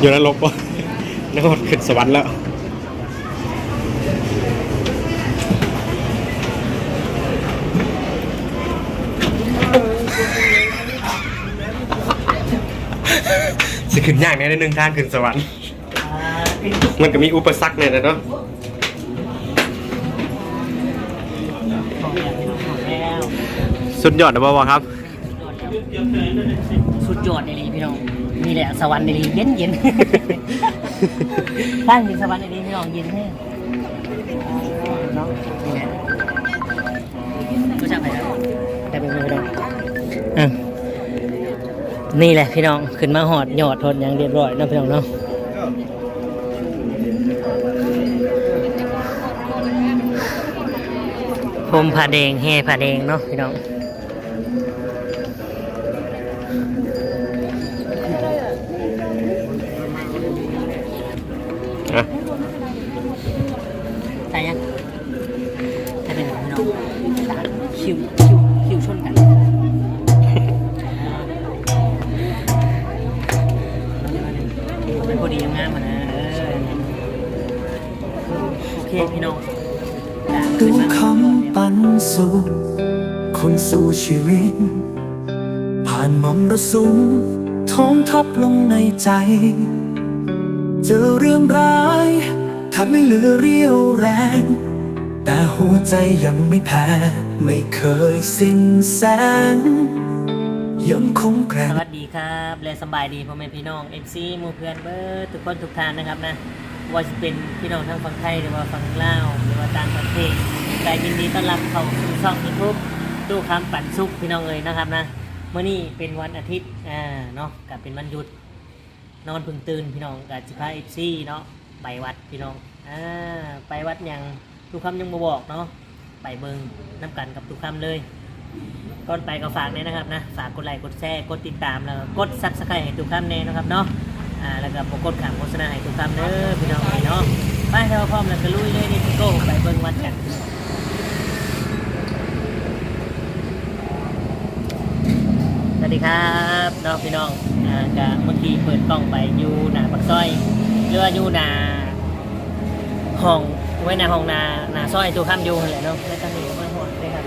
อยู่นรกปะนรกขึ้นสวรรค์แล้วสิขึ้นยากแน่ในหนึ่งทางขึ้นสวรรค์มันก็มีอุปสรรคเนี่ยนะเนาะของแล้วของแล้วสุดยอดนะบ่าวครับ สุดยอดเลยพี่น้อง นี่แหละสวรรค์เลยเย็นเย็นตั้งถึงสวรรค์เลยพี่น้องเย็นแน่เนาะนี่แหละก็จะไปแล้วแต่เป็นมือเลยอะนี่แหละพี่น้องขึ้นมาหอดหยอดทนอย่างเรียบร้อยเนาะพี่น้องเนาะพรมผ้าแดงแห่ผ้าแดงเนาะพี่น้อง โอเคพี่น้องตามดูขึ้นมาคำปันสู่คนสู่ชีวิต ผ่านมรสุมท้องทับลงในใจ เจอเรื่องร้ายทำให้เหลือเรี่ยวแรง แต่หัวใจยังไม่แพ้ ไม่เคยสิ้นแสงยังคงแกร่สงวัสดีครับ และสำบายดีพ่อแม่พี่น้อง MC หมู่เพื่อนเบิร์ดทุกคนทุกท่านนะครับนะ ว่าจะเป็นพี่น้องทั้งฝั่งไทยหรือว่าฝั่งลาวหรือว่าต่างประเทศใจยินดีต้อนรับเข้าสู่ช่องยูทูบตู้คำปั่นซุกพี่น้องเอ๋ยนะครับนะเมื่อนี้เป็นวันอาทิตย์อ่าเนาะกับเป็นวันหยุด นอนพึ่งตื่นพี่น้องกับจิพาเอฟซีเนาะไปวัดพี่น้องอ่าไปวัดยังทุกคำยังมาบอกเนาะไปเบิงน้ำกันกับทุกคำเลยก่อนไปก็ฝากเนี่ยนะครับนะฝากกดไลค์กดแชร์กดติดตามแล้วกดซับสไครต์ให้ทุกคำเนี่ยนะครับเนาะ อ่าแล้วก็บ่กดขามโฆษณาให้ทุกคำเด้อพี่น้องเอ้ยเนาะไปเราพร้อมแล้วก็ลุยเลยนี่โก้ไปเบิงวัดกันสวัสดีครับน้องพี่น้องอ่าก็เมื่อกี้เปิดกล้องไปอยู่หน้าปักซอยเรืออยู่หน้าห้องไว้หน้าห้องหน้าหน้าซอยตัวข้ามอยู่นั่นแหละเนาะแล้วตอนนี้ก็มาหอดได้ครับ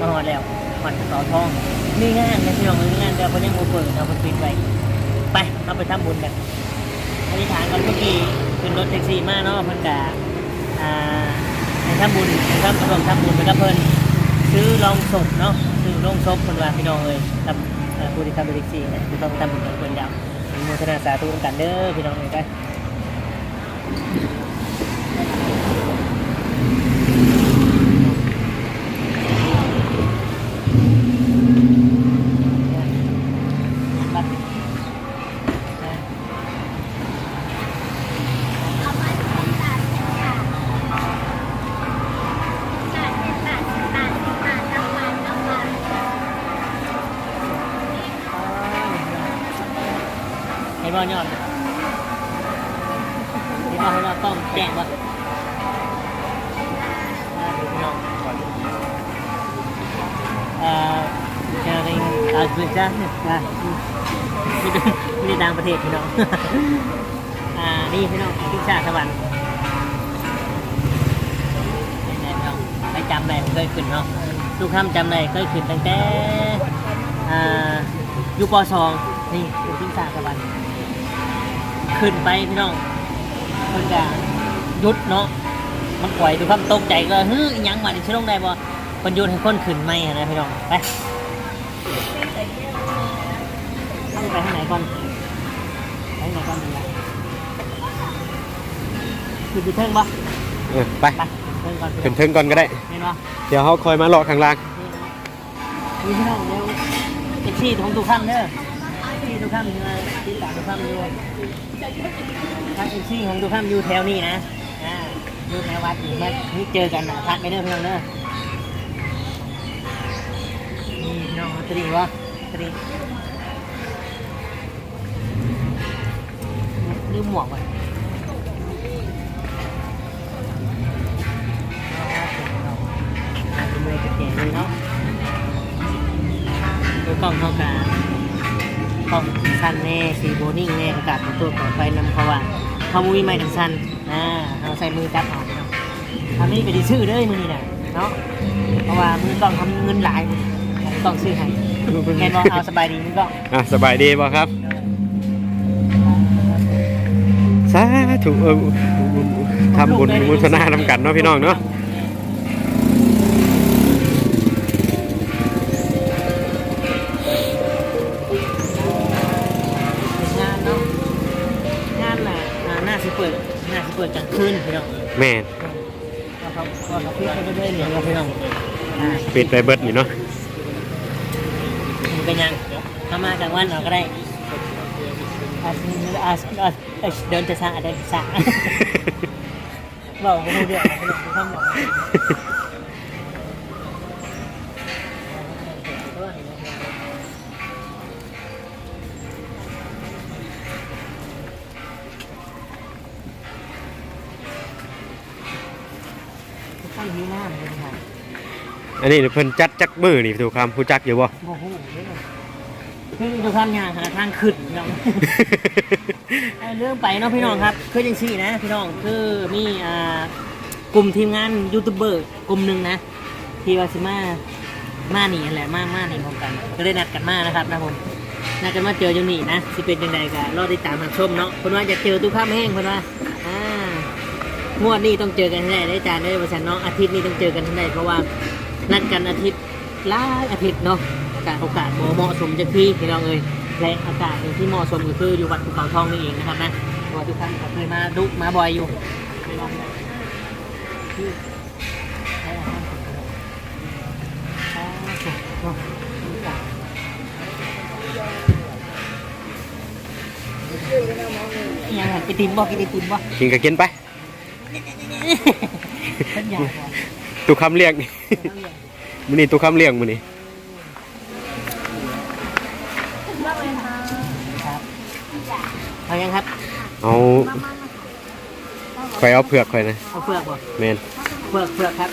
มาหอดแล้วหอดเสาทองมีงานนะพี่น้องมีงานแต่เพนยังโมเปิดเอาไปปิดไว้ ไปเราไปทำบุญกันอธิษฐานก่อนเมื่อกี้ขึ้นรถแท็กซี่มาเนาะเพิ่นกะอ่าให้ทำบุญให้ทำกำลังทำบุญไปกับเพิ่นซื้อลองศพเนาะซื้อลองศพคนว่าพี่น้องเลยกับผู้ที่ทำบริษัทเนี่ยที่ต้องทำบุญกับคนยาวมีโมทนาสาธุกันเด้อพี่น้องเลยไป นอาจุจ้าเนี่ยว่าไม่ได้ต่างประเทศพี่น้อง อ่า นี่พี่น้องพิชชาสวรรค์นี่แหละพี่น้องไปจำได้เคยขึ้นเนาะทุกคำจำได้เคยขึ้นตั้งแต่ อ่าอยู่ปสองนี่เป็นพิชชาสวรรค์ขึ้นไปพี่น้องเพิ่นจะยุดเนาะมันปล่อยดูความตกใจก็เฮ้ยอิหยังมาดิชิลงได้บ่เพิ่นหยุดให้คนขึ้นไม่นะพี่น้องไป ไปทางไหนก่อนไปทางไหนก่อนดีละขึ้นไปเทิงบ่เออไปไปเทิงก่อนขึ้นเทิงก่อนก็ได้เห็นบ่เดี๋ยวเขาคอยมาหลอกข้างล่าง นี่พี่น้องเร็วเซ็กซี่ของทุกคำเด้อที่ทุกคำอยู่ที่ตามทุกคำอยู่ทางเซ็กซี่ของทุกคำอยู่แถวนี้นะอ่าอยู่แถววัดนี่มานี่เจอกันนะทักไปเด้อพี่น้องเด้อนี่พี่น้องตรีวะตรี ลืมหมวกไว้อาจจะมือจะเก่งเลยเนาะตัวกล้องเท่ากันห้องสั้นแน่สีโบนิ่งแน่อากาศของตัวปลอดภัยนำเพราะว่าเขามุ้ยไม่ถึงสั้นอ่าเอาใส่มือจับเอาครับทำนี่ก็ดีชื่อเด้อมือนี่น่ะเนาะเพราะว่ามือต้องทำเงินหลายต้องซื้อให้แค่บอกเอาสบายดีมือต้องอะสบายดีบ่ครับ สาธุเออทำบุญมุทนานำกันเนาะพี่น้องเนาะเป็นงานเนาะงานน่ะอ่าหน้าสิเปิดหน้าสิเปิดกลางคืนพี่น้องแม่นก็เขาก็เขาพิจารณาด้วยเนี่ยเราพี่น้องอ่าปิดไปเบิดนี่เนาะมันเป็นยังถ้ามากลางวันเราก็ได้อาอาอา เดินจะสร้างเดินจะสร้างบอกก็ไม่เรื่องพี่น้องท่านบอกท่านหิวน้ำเลยค่ะอันนี้เพิ่นจัดจักมือนี่ถูกคำผู้จักอยู่บ่โอ้โหคือดูความยากหาทางขึ้น พี่น้อง เอาเรื่องไปเนาะพี่น้องครับ คือจังซี่นะ พี่น้องคือมีอ่ากลุ่มทีมงานยูทูบเบอร์กลุ่มหนึ่งนะ ที่ว่าสิมามาหนีแหละมามาหนีพร้อมกันก็ได้นัดกันมานะครับนะผมนัดกันมาเจอจังนี่นะสิเป็นยังไงกันรอติดตามรับชมเนาะคนว่าจะเจอตู้ข้ามแห้งคนว่าอ่างวดนี้ต้องเจอกันให้ได้ได้จานได้ประชันเนาะอาทิตย์นี้ต้องเจอกันให้ได้เพราะว่านัดกันอาทิตย์หลายอาทิตย์เนาะการโอกาสบ่เหมาะสมจะพี่พี่น้องเอ้ย และอากาศที่เหมาะสมก็คืออยู่วัดภูเขาทองนี่เองนะครับนะเพราะว่าทุกท่านก็เคยมาดุมาบ่อยอยู่ไปลองดูคือใช้อาหารของเรายังไงกินติมบ่กินไอติมบ่กินก็กินไปตุกคำเรียกนี่มื้อนี้ตุกคำเรียกมื้อนี้ เอายังครับ เอาข่อยเอาเผือกข่อยนะเอาเฟือกบ่แม่นเฟือกเฟือกครับ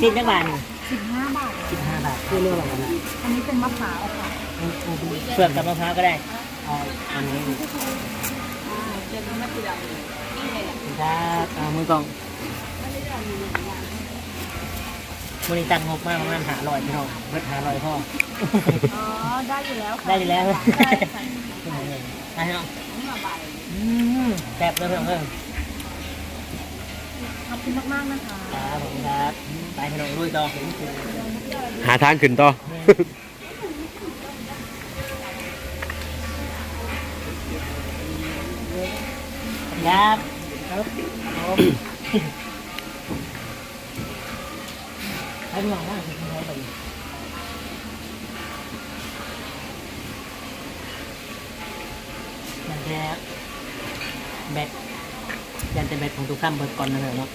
สิบจักบาทหนึ่งสิบห้าบาท สิบห้าบาทคือเรื่องอะไรกันนะอันนี้เป็นมะพร้าวค่ะเฟือกกับมะพร้าวก็ได้เอาอันนี้ครับเอามือกล่องมือนี้ตังงบมากประมาณหาลอยพี่น้องเบิดหาลอยพ่อ อ๋อ ได้อยู่แล้วค่ะ ได้อยู่แล้ว ได้ค่ะ ได้พี่น้อง อืมแซ่บเลยพี่น้องเพิ่มขอบคุณมากๆนะคะครับผมครับไปพี่น้องลุยต่อหาทางขึ้นต่อ ครับครับผมให้พี่น้องนั่ง สิคุณพ่อไปยันแท้แบตยันแต่แบตของทุกข้ามเบิดก่อนนะเถอะเนาะ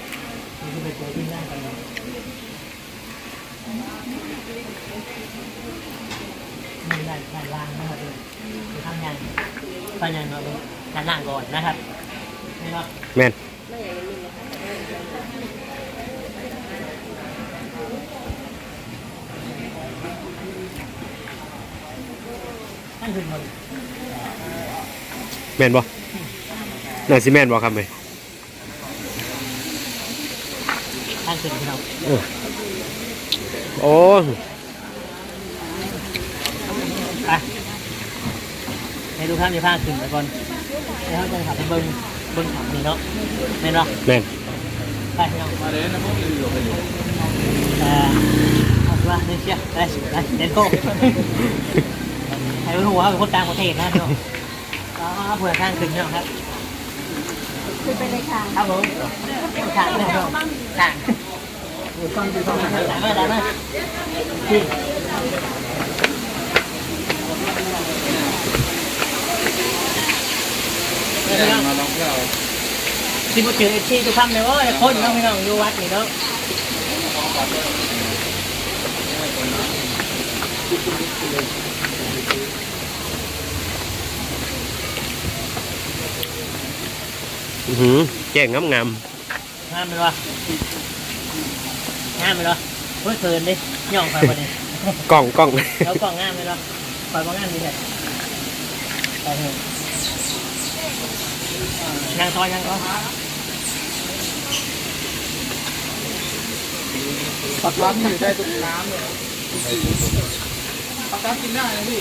นี่คือไปเจอที่นั่งกันเนาะนี่ด้านด้านล่างนะครับเลยคือข้างยังข้างยังเราด้านล่างก่อนนะครับนี่เนาะแม่นนั่นคือมัน แม่นบ่น่าสิแม่นบ่ครับเอ้ยนั่นคือเราโอ้ไปให้ดูข้ามในภาคขึ้นไปก่อนแล้วเขาจะขับไปเบิ้งเบิ้งขับนี่เนาะแม่นเนาะแม่นไปพี่น้องมาเลยนะพวกอยู่ไปอยู่เอ่อเอาสิว่าเดี๋ยวเชียร์ไปไปเดนโก้ให้รู้ว่าเป็นคนต่างประเทศนะพี่น้อง อ๋อเผื่อข้างขึ้นพี่น้องครับคือไปเลยค่ะครับผมข้างเลยพี่น้องข้างฟังดูฟังหลังมาหลังมาที่สิบเจอที่ทุกคำเลยว่าคนน้องพี่น้องอยู่วัดนี่เนาะ อื้อ หือแจ้งงามงามเลยวะงามเลยวะเฮ้ยเขินดิย่องไปวันนี้ๆกล้องกล้องแล้วกล่องงามเลยวะปล่อยกล่องงามดีเลยไปเถอะนั่งซอยนั่งซอยปักรับอยู่ได้ทุกน้ำเลยปักรับกินได้นะพี่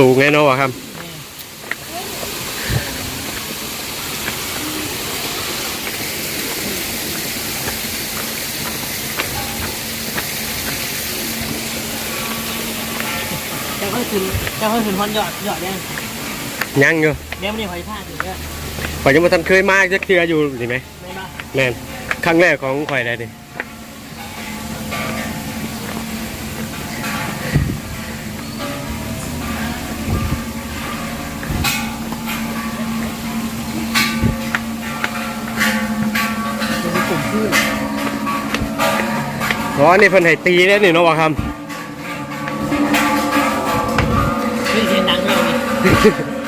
สูงไงเนาะวะครับเจ้าค่อยขึ้นเจ้าค่อยขึ้นฮอนหยอดหยอดยังยังอยู่เดี๋ยวมันนี่หอยผ้าถึงก็ข่อยยังบ่ทันเคยมาจักเทื่ออยู่นี่ไหมไม่บ้าแม่นครั้งแรกของข่อยได้ดิ นี่เพิ่นให้ตีได้นี่เนาะวะครับพืชเสียงดังเลยนี่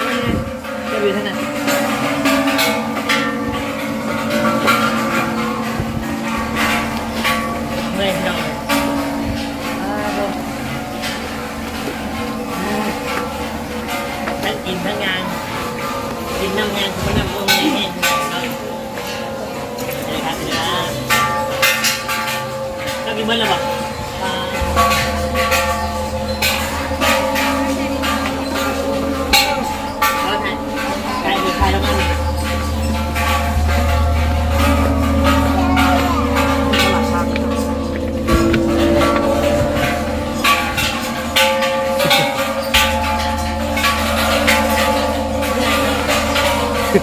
เส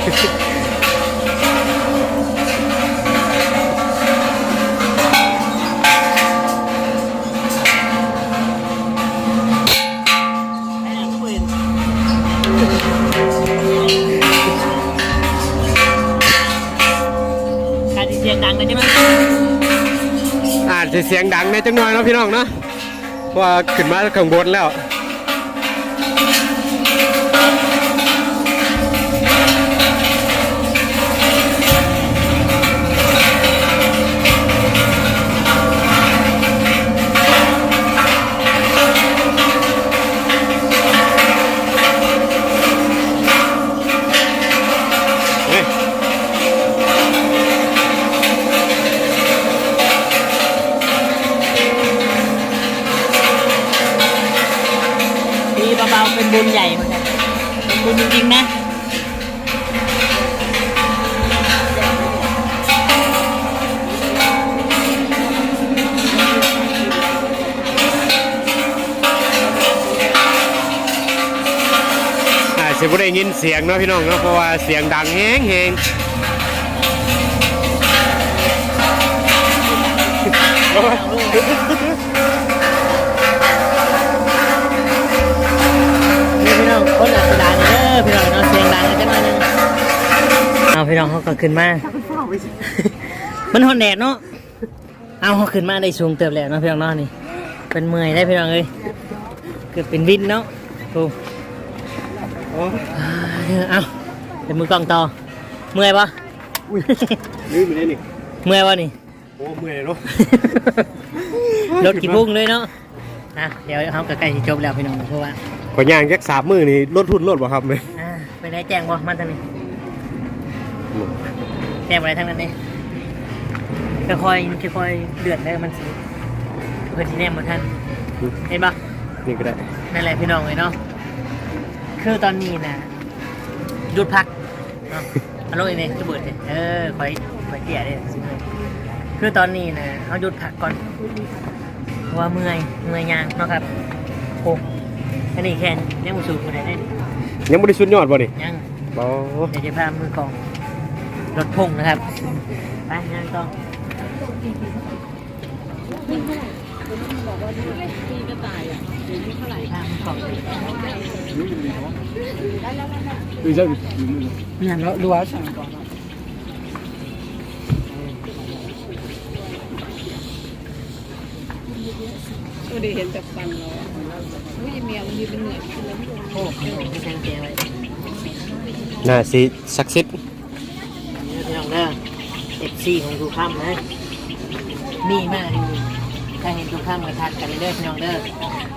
ียงดังนะใช่ไหมอาจจะเสียงดังในจังหน่อยเนาะพี่น้องเนาะเพราะว่าขึ้นมาข้างบนแล้ว นเสียงเนาะพี่น้องนะเพราะว่าเสียงดังแฮงแฮงโอ้ยนี่พี่น้องคนอัศดานี่เด้อพี่น้องเนาะเสียงดังกันจังหน่อยหนึงเอาพี่น้องเขาก็ขึ้นมา มันหอนแดดเนาะ เอาเขาขึ้นมาได้สูงเติบแล้วเนาะพี่น้องเนาะนี่ เป็นเมื่อยได้พี่น้องเอ้ยเกือบเป็นวินเนาะโอ้โอ้ย เอาเป็นมือกล้องต่อ เมื่อยปะลืมไปเลยนี่เมื่อยปะนี่ โอ้ เมื่อยเนาะรถกี่บุ้งเลยเนาะอะเดี๋ยวเขาก็ใกล้จะจบแล้วพี่น้องเพราะว่าขอย่างยักสามมือนี่ลดทุนลดบ่ครับไหมอ่าไปได้แจ้งบ่มาทางนี้แจ้งอะไรทั้งนั้นเองค่อยๆค่อยๆเดือดได้มันสิเพื่อที่แนมมาท่านเห็นปะนี่ก็ได้นั่นแหละพี่น้องเลยเนาะ คือตอนนี้นะหยุดพักเนาะเอาลงอีกเนี่ยจะเบิดเลยเออคอยคอยเกลี่ยเลยสิเมื่อยคือตอนนี้นะเอาหยุดพักก่อนเพราะว่าเมื่อยเมื่อยยางเนาะครับโอ้อันนี้แค่ยังมุสูบคนไหนได้ยังไม่ได้ชุดยอดบ่นี่ยังบ่เดี๋ยวจะพามือกองรถพงนะครับไปยังต้องพามือกองดูจะงานแล้วดูว่าสั่งก่อนไม่ได้เห็นแต่ฟันเราอุ้ยเมียมันยืนเป็นเหนื่อย ขึ้นแล้วพี่โอ้โหไม่แทงเจไว้น่าสิศักสิทธิ์พี่น้องเด้อเอฟซีของทุกค่ำนะมีมากจริง ถ้าเห็นทุกค่ำมาทักกันเด้อพี่น้องเด้อ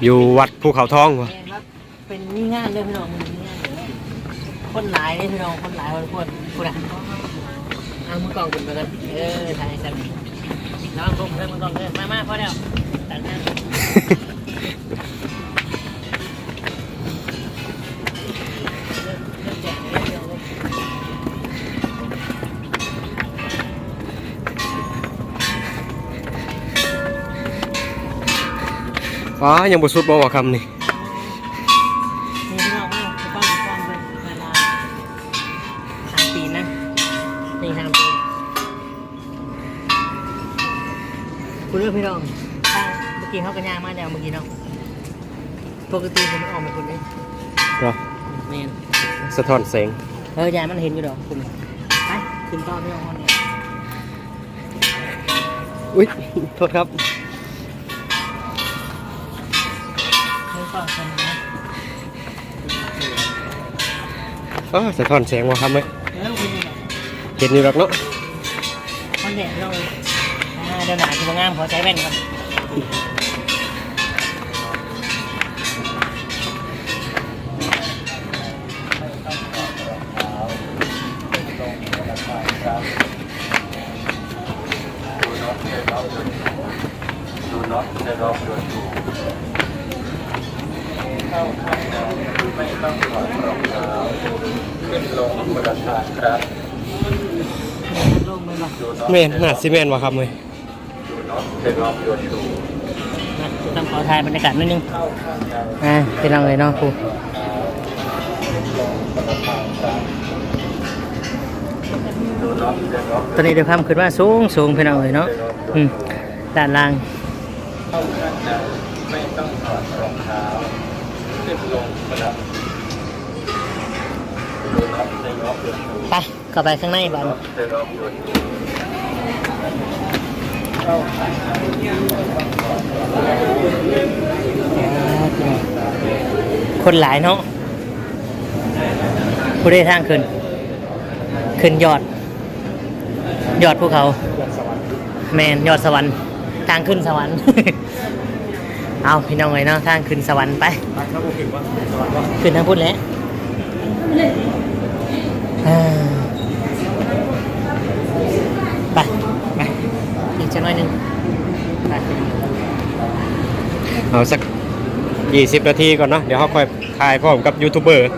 อยู่วัดภูเขาทองวะแม่นครับเป็นมีงานเด้อพี่น้องมีงานคนหลายเลยพี่น้องคนหลายคนคนคนอะเอามือกล่องกันไปกันเออถ่ายกันน้องลงเพิ่มมือกล่องเพิ่มมามาพอแล้วตัดหน้า อ๋อยังบ่สุดบ่ว่าคำนี่นี่พี่น้องว่าจะต้องมีความเป็นเวลาสามปีนะนี่สามปีคุณเลือกพี่น้องถ้าเมื่อกี้เขากระยางมาแล้วเมื่อกี้เนาะปกติผมไม่ออกมาคนนี้เนาะเมนสะท้อนแสงเออยายมันเห็นอยู่ดอกคุณไปขึ้นต่อพี่น้องคนนี้อุ้ยโทษครับ อ๋อสะท้อนแสงว่าครับไหมเห็นอยู่หรอกเนาะ มันแดดเราอ่าเดี๋ยวหนาจะมางามขอใช้แว่นก่อน ไปบ่แม่นน่าสิแมนว่าคำเลยต้องขอถ่ายบรรยากาศนิดนึงอ่าเป็นเราเลยเนาะครูตอนนี้เดี๋ยวคำขึ้นว่าสูงสูงเป็นเราเลยเนาะอืมด้านล่างไม่ต้องถอดรองเท้าขึ้นลงประดับดูน็อตในรอบเดือนดูไปเข้าไปข้างในบ้าน คนหลายเนาะผู้ได้ทางขึ้น ขึ้นยอด ยอดภูเขา แมนยอดสวรรค์ ทางขึ้นสวรรค์ เอาพี่น้องเลยเนาะทางขึ้นสวรรค์ไป ขึ้นทางพุทธแล้วไป ไป อีกจะน้อยหนึ่งไปเอาสัก 20 นาทีก่อนเนาะเดี๋ยวเขาค่อยถ่ายพร้อมกับยูทูบเบอร์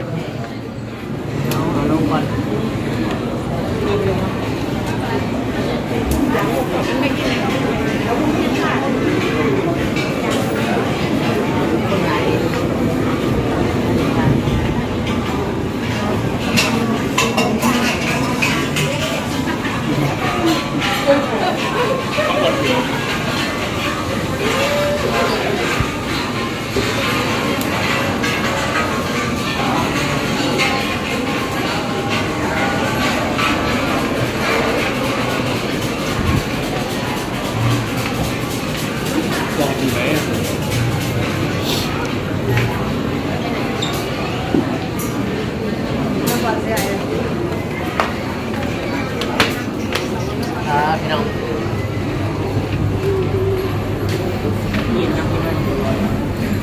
ครับพี่น้องเย็นนะพี่น้อง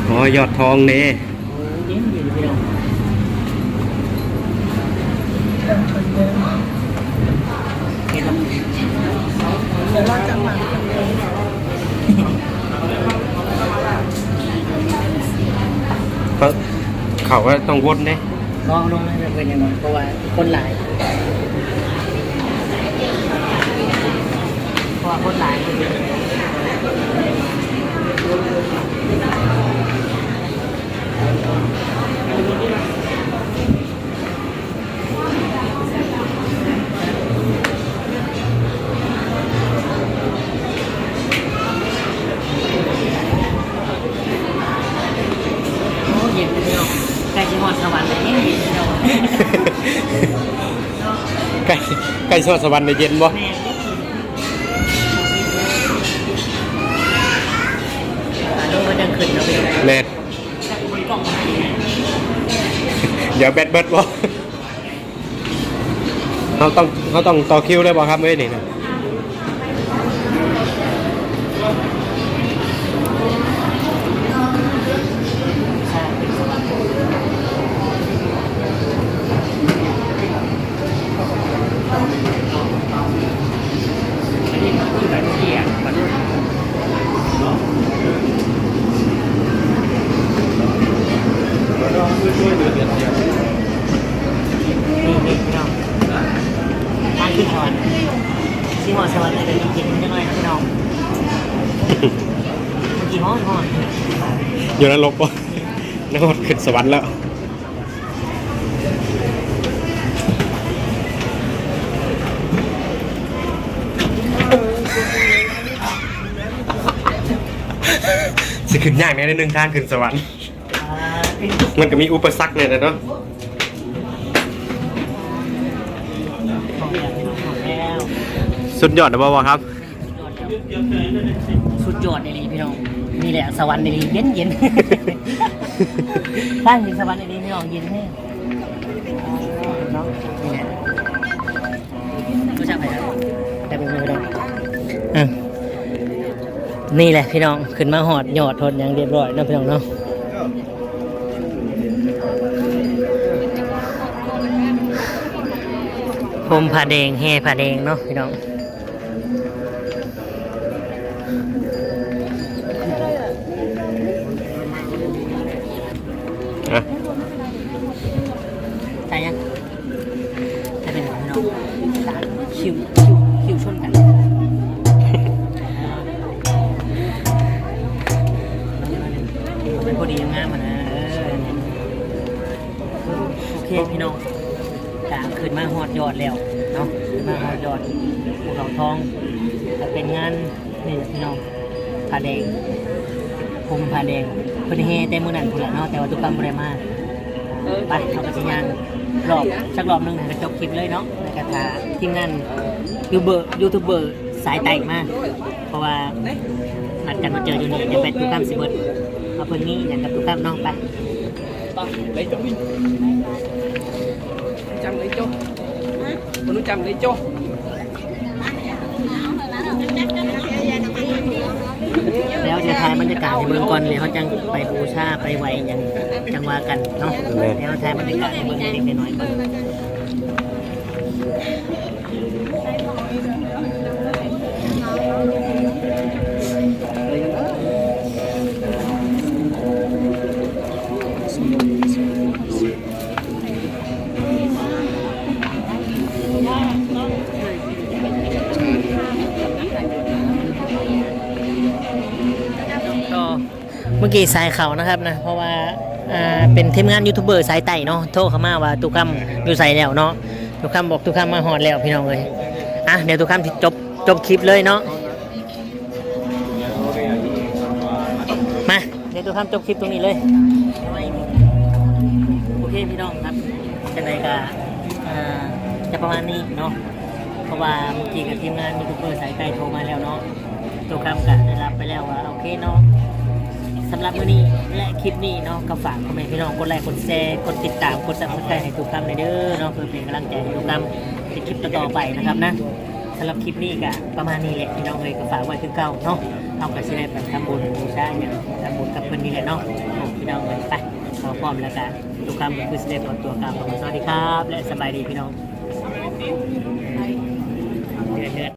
อ๋อยอดทองเน่เย็นอยู่พี่น้องเห็นแล้วเขาเขาก็ต้องวนเด้ก็ลงนั่นเป็นยังไงเพราะว่าคนหลายเพราะ ว่าคนหลายโอ้เย็นเลยพี่น้องใกล้จะหมดสวรรค์เลยเย็นเย็นพี่น้องใกล้ใกล้สวรรค์สวรรค์ในเย็นบ่ ดี๋ยวแบตเบิดบ่เขาต้องเขาต้องต่อคิวเลยบ่ครับเว้ยนี่นะ ใช่เป็นสว่างอันนี้มันคือแบบเที่ยงมันนี่นี่พี่น้องทางขึ้นสวรรค์ที่หอสวรรค์เลยเดี๋ยวมีกินนิดหน่อยนะพี่น้องเมื่อกี้ห้องห้อง อยู่นรกบ่นรกขึ้นสวรรค์แล้วสิขึ้นยากแน่ในหนึ่งทางขึ้นสวรรค์อ่าเป็นมันก็มีอุปสรรคเนี่ยนะเนาะของแบบพี่น้องของแล้วสุดยอดนะบ่ครับ สุดยอดเลยพี่น้อง นี่แหละสวรรค์เลยเย็นเย็นตั้งถึงสวรรค์เลยพี่น้องเย็นแน่เนาะนี่แหละรู้จักไหมครับแต่เป็นมือดองอะนี่แหละพี่น้องขึ้นมาหอดยอดทนอย่างเรียบร้อยเนาะพี่น้องเนาะพรมผ้าแดงแห่ผ้าแดงเนาะพี่น้อง วคิวคิวชนกัน เป็นพอดีงามอะนะเออโอเคพี่น้องกาขึ้นมาหอดยอดแล้วเนาะขึ้นมาหอดยอดภูเขาทองจะเป็นงานนี่แหละพี่น้องผ้าแดงพรมผ้าแดงเพิ่นเฮแต่มื้อนั้นพุ่นละเนาะแต่ว่าทุกคำบ่ได้มาไปเอาไปชิ้ยาง รอบสักรอบหนึ่งจะจบคลิปเลยเนาะในกระทาทีมงานยูเบอร์ยูทูบเบอร์สายแตกมาก เพราะว่านัดกันมาเจออยู่นี่เดี๋ยวไปทุกล้ามสิเบิร์ดเอาเพิ่นนี้อย่างกับทุกข้ามน้องไป Tao lấy cho mình Trăm lấy cho Con nó trăm lấy cho แล้วจถ่ายบรรยากาศในเมืองก่อนเลยเขาจังไปบูชาไปไหวอย่างจังหวากันเนาะแล้วถ่ายบรรยากาศในเมืองเล็กๆน้อยๆก่อน เมื่อกี้สายเขานะครับนะเพราะว่าอ่าเป็นทีมงานยูทูบเบอร์สายไต่เนาะโทรเข้ามาว่าตุกคำอยู่ใส่แล้วเนาะตุกคำบอกตุกคำมาหอดแล้วพี่น้องเลยอะเดี๋ยวตุกคำจบจบคลิปเลยเนาะมาเดี๋ยวตุกคำจบคลิปตรงนี้เลยโอเคพี่น้องครับจะไหนก็จะประมาณนี้เนาะเพราะว่าเมื่อกี้กับทีมงานยูทูบเบอร์สายไต่โทรมาแล้วเนาะตัวคำก็ได้รับไปแล้วว่าโอเคเนาะ สำหรับมื้อนี้และคลิปนี้เนาะก็ฝากพ่อแม่พี่น้องกดไลค์กดแชร์กดติดตามกดซับสไครต์ให้ทุกคำในเด้อเนาะเพื่อเป็นกำลังใจให้ทุกคำในคลิปต่อๆไปนะครับนะสำหรับคลิปนี้ก็ประมาณนี้แหละพี่น้องเลยก็ฝากไว้คือเก่าเนาะเอากระสิได้ไปทำบุญบูชาอย่างทำบุญกับเพิ่นนี่แหละเนาะพี่น้องเลยไปขอพร้อมแล้วกันทุกคำก็คือสิได้ขอตัวกลับขอบคุณสวัสดีครับ และสบายดีพี่น้องเดือด